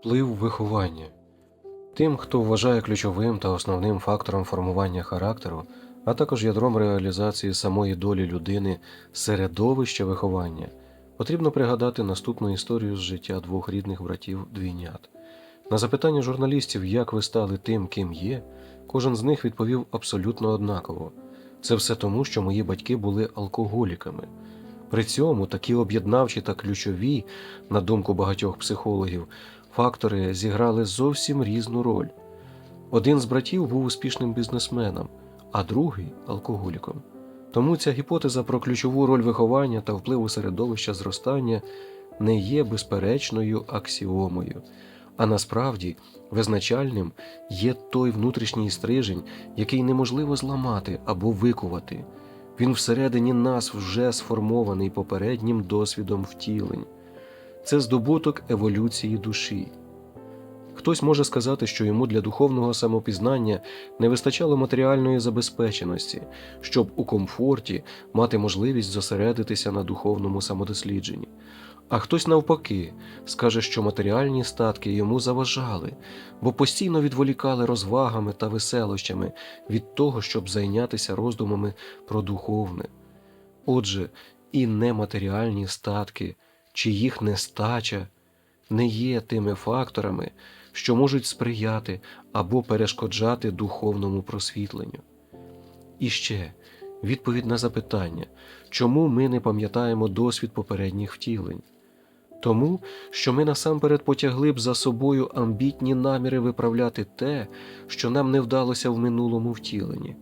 Вплив виховання. Тим, хто вважає ключовим та основним фактором формування характеру, а також ядром реалізації самої долі людини середовище виховання, потрібно пригадати наступну історію з життя двох рідних братів двійнят. На запитання журналістів, як ви стали тим, ким є, кожен з них відповів абсолютно однаково. Це все тому, що мої батьки були алкоголіками. При цьому такі об'єднавчі та ключові, на думку багатьох психологів, фактори зіграли зовсім різну роль. Один з братів був успішним бізнесменом, а другий алкоголіком. Тому ця гіпотеза про ключову роль виховання та впливу середовища зростання не є безперечною аксіомою, а насправді визначальним є той внутрішній стрижень, який неможливо зламати або викувати. Він всередині нас вже сформований попереднім досвідом втілень. Це здобуток еволюції душі. Хтось може сказати, що йому для духовного самопізнання не вистачало матеріальної забезпеченості, щоб у комфорті мати можливість зосередитися на духовному самодослідженні. А хтось навпаки скаже, що матеріальні статки йому заважали, бо постійно відволікали розвагами та веселощами від того, щоб зайнятися роздумами про духовне. Отже, і нематеріальні статки, чи їх нестача не є тими факторами, що можуть сприяти або перешкоджати духовному просвітленню. І ще відповідь на запитання, чому ми не пам'ятаємо досвід попередніх втілень. Тому, що ми насамперед потягли б за собою амбітні наміри виправляти те, що нам не вдалося в минулому втіленні.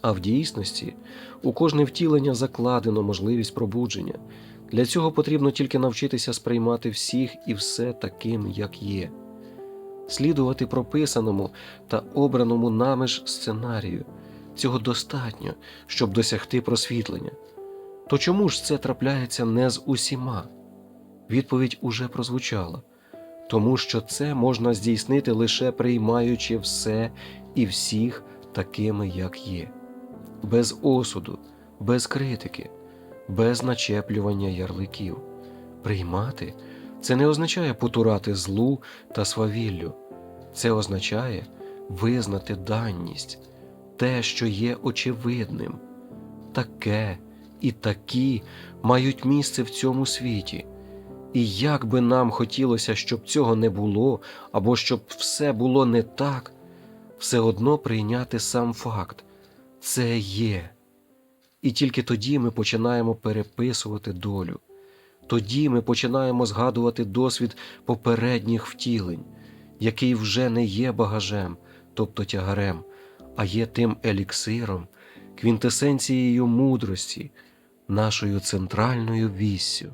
А в дійсності у кожне втілення закладено можливість пробудження. Для цього потрібно тільки навчитися сприймати всіх і все таким, як є, слідувати прописаному та обраному нами ж сценарію. Цього достатньо, щоб досягти просвітлення. То чому ж це трапляється не з усіма? Відповідь уже прозвучала тому що це можна здійснити лише приймаючи все і всіх такими, як є, без осуду, без критики, без начеплювання ярликів. Приймати це не означає потурати злу та свавіллю, це означає визнати данність, те, що є очевидним, таке і такі мають місце в цьому світі. І як би нам хотілося, щоб цього не було, або щоб все було не так, все одно прийняти сам факт це є. І тільки тоді ми починаємо переписувати долю. Тоді ми починаємо згадувати досвід попередніх втілень, який вже не є багажем, тобто тягарем, а є тим еліксиром, квінтесенцією мудрості, нашою центральною віссю.